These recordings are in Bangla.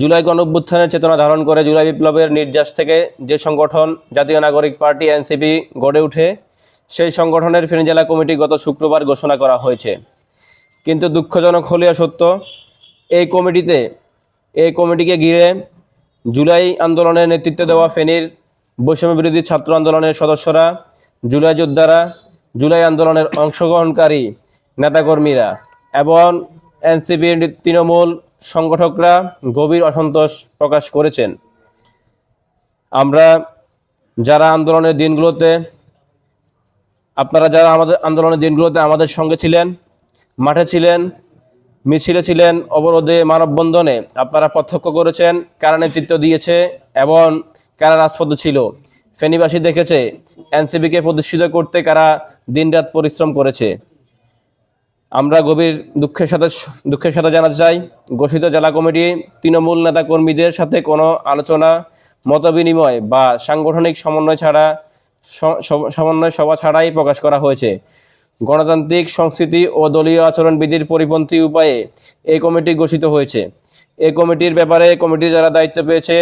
জুলাই গণঅভ্যুত্থানের চেতনা ধারণ করে জুলাই বিপ্লবের নির্যাস থেকে যে সংগঠন জাতীয় নাগরিক পার্টি এনসিপি গড়ে উঠে সেই সংগঠনের ফেনী জেলা কমিটি গত শুক্রবার ঘোষণা করা হয়েছে। কিন্তু দুঃখজনক হলেও সত্য, এই কমিটিতে, এই কমিটিকে ঘিরে জুলাই আন্দোলনের নেতৃত্ব দেওয়া ফেনীর বৈষম্য বিরোধী ছাত্র আন্দোলনের সদস্যরা, জুলাই যোদ্ধারা, জুলাই আন্দোলনের অংশগ্রহণকারী নেতাকর্মীরা এবং এনসিপির তৃণমূল সংগঠকরা গভীর অসন্তোষ প্রকাশ করেছেন। আমরা যারা আন্দোলনের দিনগুলোতে, আপনারা যারা আমাদের আন্দোলনের দিনগুলোতে আমাদের সঙ্গে ছিলেন, মাঠে ছিলেন, মিছিলে ছিলেন, অবরোধে, মানববন্ধনে আপনারা প্রত্যক্ষ করেছেন কারা নেতৃত্ব দিয়েছে এবং কারা রাজপথে ছিল। ফেনীবাসী দেখেছে এনসিবিকে প্রতিষ্ঠিত করতে কারা দিনরাত পরিশ্রম করেছে। আমরা গভীর দুঃখের সাথে দুঃখের সাথে জানাতে চাই, ঘোষিত জেলা কমিটি তৃণমূল নেতা কর্মীদের সাথে কোনো আলোচনা, মতবিনিময় বা সাংগঠনিক সমন্বয় ছাড়া সমন্বয় সভা ছাড়াই প্রকাশ করা হয়েছে। গণতান্ত্রিক সংস্কৃতি ও দলীয় আচরণবিধির পরিপন্থী উপায়ে এই কমিটি ঘোষিত হয়েছে। এই কমিটির ব্যাপারে কমিটি যারা দায়িত্ব পেয়েছে,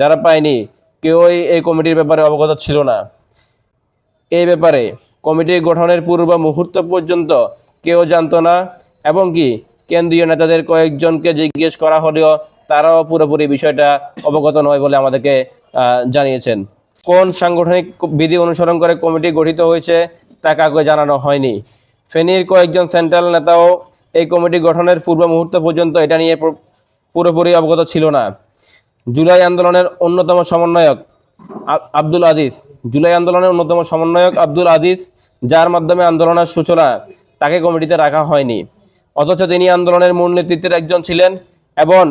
যারা পায়নি, কেউই এই কমিটির ব্যাপারে অবগত ছিল না। এই ব্যাপারে কমিটি গঠনের পূর্ব মুহূর্ত পর্যন্ত কেউ জানতো না। এবং কি, কেন্দ্রীয় নেতাদের কয়েকজনকে জিজ্ঞেস করা হলেও তারাও পুরোপুরি বিষয়টা অবগত নয় বলে আমাদেরকে জানিয়েছেন। কোন সাংগঠনিক বিধি অনুসরণ করে কমিটি গঠিত হয়েছে, তা কাউকে জানানো হয়নি। ফেনীর কয়েকজন সেন্ট্রাল নেতাও এই কমিটি গঠনের পূর্ব মুহূর্ত পর্যন্ত এটা নিয়ে পুরোপুরি অবগত ছিল না। জুলাই আন্দোলনের অন্যতম সমন্বয়ক আব্দুল আজিজ। জুলাই আন্দোলনের অন্যতম সমন্বয়ক আব্দুল আজিজ, যার মাধ্যমে আন্দোলনের সূচনা তাকে কমিটিতে রাখা হয়নি। অথচ তিনি আন্দোলনের মূল নেতৃত্বের একজন ছিলেন এবং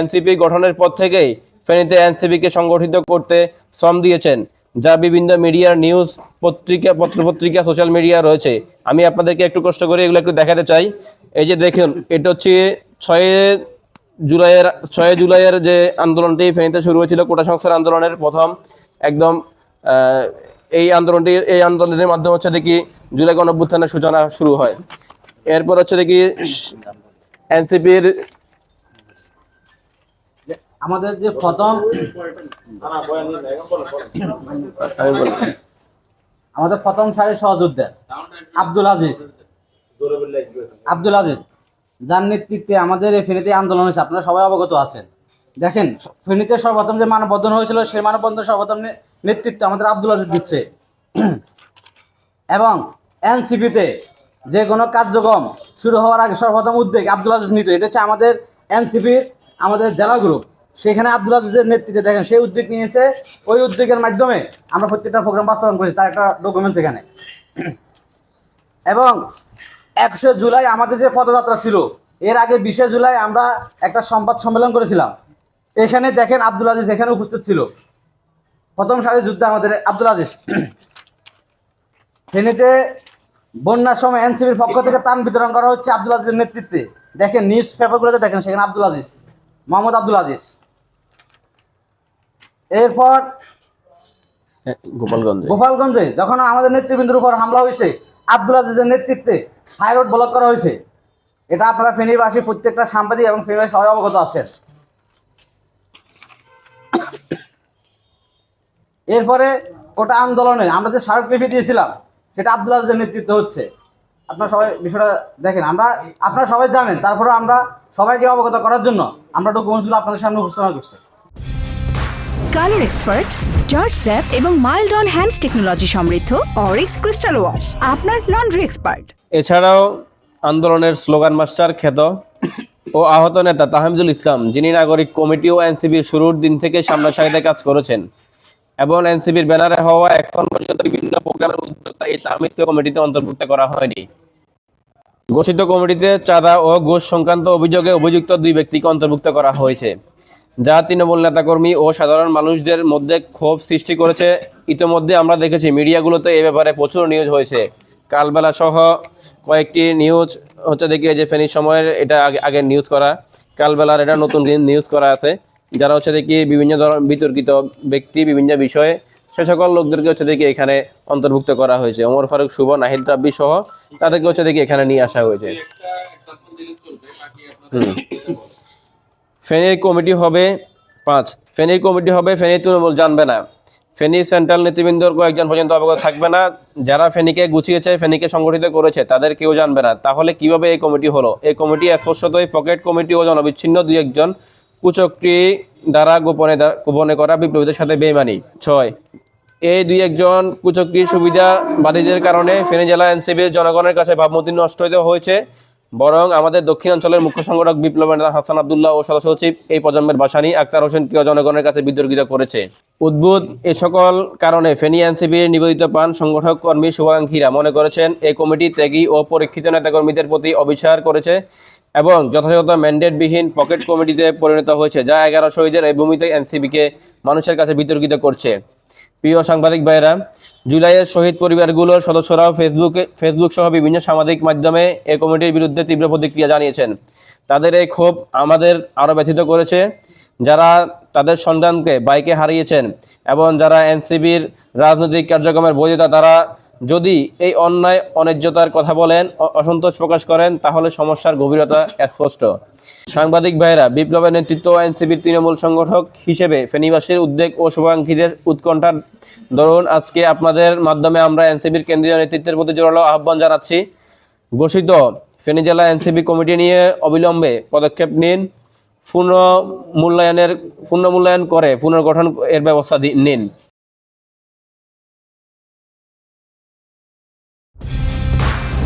এনসিপি গঠনের পর থেকেই ফেনীতে এনসিপিকে সংগঠিত করতে শ্রম দিয়েছেন, যা বিভিন্ন মিডিয়ার নিউজ পত্রিকা, পত্রপত্রিকা, সোশ্যাল মিডিয়া রয়েছে। আমি আপনাদেরকে একটু কষ্ট করে এগুলো একটু দেখাতে চাই। এই যে দেখুন, এটা হচ্ছে ছয় জুলাইয়ের ছয় জুলাইয়ের যে আন্দোলনটি ফেনীতে শুরু হয়েছিল, কোটা সংস্কার আন্দোলনের প্রথম, একদম এই আন্দোলনটি, এই আন্দোলনের মাধ্যমে হচ্ছে দেখি জুলাই গণঅভ্যুত্থানের সূচনা শুরু হয়। এরপর হচ্ছে দেখি এনসিপির আমাদের যে প্রথম আমাদের প্রথম সারির সহযোদ্ধা আব্দুল আজিজ আব্দুল আজিজ, যার নেতৃত্বে আমাদের এই আন্দোলন হয়েছে, আপনারা সবাই অবগত আছেন। দেখেন, ফেনীতে সর্বপ্রথম যে মানববন্ধন হয়েছিল, সেই মানববন্ধন সর্বপ্রথম নেতৃত্ব আমাদের আব্দুল আজিজ দিচ্ছে। এবং এনসিপিতে যে কোনো কার্যক্রম শুরু হওয়ার আগে সর্বপ্রথম উদ্যোগ আব্দুল আজিজ নিত। এটা হচ্ছে আমাদের এনসিপির আমাদের জেলা গ্রুপ। সেখানে আব্দুল আজিজের নেতৃত্বে দেখেন, সেই উদ্যোগ নিয়েছে। ওই উদ্যোগের মাধ্যমে আমরা প্রত্যেকটা প্রোগ্রাম বাস্তবায়ন করেছি, তার একটা ডকুমেন্টস এখানে এবং একশো জুলাই আমাদের যে পদযাত্রা ছিল, এর আগে বিশে জুলাই আমরা একটা সংবাদ সম্মেলন করেছিলাম। এখানে দেখেন আব্দুল আজিজ এখানে উপস্থিত ছিল। প্রথম সারি যুদ্ধে আমাদের আব্দুল আজিজ। ফেনীতে বন্যার সময় এনসিবির পক্ষ থেকে ত্রাণ বিতরণ করা হচ্ছে আব্দুল আজিজের নেতৃত্বে। দেখেন নিউজ পেপারগুলোতে দেখেন সেখানে আব্দুল আজিজ মোহাম্মদ আব্দুল আজিজ। এরপর গোপালগঞ্জে। গোপালগঞ্জে যখন আমাদের নেতৃবৃন্দের উপর হামলা হয়েছে আব্দুল আজিজের নেতৃত্বে হাইরোড ব্লক করা হয়েছে। এটা আপনারা ফেনীবাসী প্রত্যেকটা সাংবাদিক এবং ফেনীবাসী সবাই অবগত আছেন। এরপরে ওটা আন্দোলনে আমরা যে স্মারকলিপি দিয়েছিলাম সেটা আব্দুল আজিজের নেতৃত্ব হচ্ছে। আপনারা সবাই বিষয়টা দেখেন। আমরা আপনারা সবাই জানেন তারপরে আমরা সবাইকে অবগত করার জন্য আমরা ডকুমেন্টসগুলো আপনাদের সামনে উপস্থাপন করছি। কালার এক্সপার্ট জর্জ স্যাপ এবং মাইল্ড অন হ্যান্ডস টেকনোলজি সমৃদ্ধ অরিক্স ক্রিস্টাল ওয়াশ আপনার লন্ড্রি এক্সপার্ট। এছাড়াও আন্দোলনের স্লোগান মাস্টার খ্যাত ও আহত নেতা তাহমিদুল ইসলাম যিনি নাগরিক কমিটি ও এনসিবির শুরুর দিন থেকে সামনাসারিতে কাজ করেছেন। এবং এনসিবির ব্যানারে হওয়া এখন পর্যন্ত বিভিন্ন প্রোগ্রামের উদ্যোক্তা এই তাহমিদকে কমিটিতে অন্তর্ভুক্ত করা হয়নি। ঘোষিত কমিটিতে চাঁদা ও ঘোষ সংক্রান্ত অভিযোগে অভিযুক্ত দুই ব্যক্তিকে অন্তর্ভুক্ত করা হয়েছে। যা তৃণমূল নেতাকর্মী ও সাধারণ মানুষদের মধ্যে ক্ষোভ সৃষ্টি করেছে। ইতিমধ্যে আমরা দেখেছি, মিডিয়াগুলোতে এ ব্যাপারে প্রচুর নিউজ হয়েছে। কালবেলা সহ কয়েকটি নিউজ হচ্ছে দেখি যে ফেনীর সময়ের এটা আগে, আগের নিউজ করা। কালবেলার এটা নতুন নিউজ করা আছে। যারা হচ্ছে দেখি বিভিন্ন ধরনের বিতর্কিত ব্যক্তি, বিভিন্ন বিষয়ে সে সকল লোকদেরকে হচ্ছে দেখি এখানে অন্তর্ভুক্ত করা হয়েছে। ওমর ফারুক, শুভ, নাহিদ রাব্বি সহ তাদেরকে হচ্ছে দেখি এখানে নিয়ে আসা হয়েছে। ফেনীর কমিটি হবে পাঁচ। ফেনীর কমিটি হবে ফেনী তৃণমূল, জানবে না। ফেনী সেন্ট্রাল নেতৃবৃন্দর কয়েকজন পর্যন্ত অবগত থাকবে না। যারা ফেনীকে গুছিয়েছে, ফেনীকে সংগঠিত করেছে, তাদের কেউ জানবে না। তাহলে কীভাবে এই কমিটি হলো? এই কমিটি স্পষ্টতই পকেট কমিটি ও জনবিচ্ছিন্ন দুই একজন কুচক্রি দ্বারা গোপনে গোপনে করা বিপ্লবীদের সাথে বেমানি ছয় এই দুই একজন কুচক্রি সুবিধাবাদীদের কারণে ফেনী জেলা এনসিবির জনগণের কাছে ভাবমূর্তি নষ্ট হয়েছে। বরং আমাদের দক্ষিণাঞ্চলের মুখ্য সংগঠক বিপ্লব হাসান আবদুল্লাহ ও সদস্য সচিব এই প্রজন্মের বাসানি আক্তার হোসেনকেও জনগণের কাছে বিতর্কিত করেছে। উদ্ভুত এ সকল কারণে ফেনী এনসিবির নিবেদিত পান সংগঠক কর্মী শুভাকাঙ্ক্ষীরা মনে করেছেন এই কমিটি ত্যাগী ও পরীক্ষিত নেতাকর্মীদের প্রতি অবিচার করেছে এবং যথাযথ ম্যান্ডেটবিহীন পকেট কমিটিতে পরিণত হয়েছে, যা এগারো শহীদের এই ভূমিতে এনসিবিকে মানুষের কাছে বিতর্কিত করছে। প্রিয় সাংবাদিক ভাইয়েরা, জুলাইয়ের শহীদ পরিবারগুলোর সদস্যরাও ফেসবুকে ফেসবুক সহ বিভিন্ন সামাজিক মাধ্যমে এ কমিটির বিরুদ্ধে তীব্র প্রতিক্রিয়া জানিয়েছেন। তাদের এই ক্ষোভ আমাদের আরও ব্যথিত করেছে। যারা তাদের সন্তানকে বাইকে হারিয়েছেন এবং যারা এনসিবির রাজনৈতিক কার্যক্রমের বৈধতা, তারা যদি এই অন্যায় অন্যায্যতার কথা বলেন অসন্তোষ প্রকাশ করেন, তাহলে সমস্যার গভীরতা স্পষ্ট। সাংবাদিক ভাইরা বিপ্লবের নেতৃত্ব এনসিবির তৃণমূল সংগঠক হিসেবে ফেনীবাসীর উদ্বেগ ও শুভাকাঙ্ক্ষীদের উৎকণ্ঠার দরুন আজকে আপনাদের মাধ্যমে আমরা এনসিবির কেন্দ্রীয় নেতৃত্বের প্রতি জোরালো আহ্বান জানাচ্ছি। ঘোষিত ফেনী জেলা এনসিবি কমিটি নিয়ে অবিলম্বে পদক্ষেপ নিন। পুনঃ মূল্যায়নের পুনর্মূল্যায়ন করে পুনর্গঠন এর ব্যবস্থা নিন।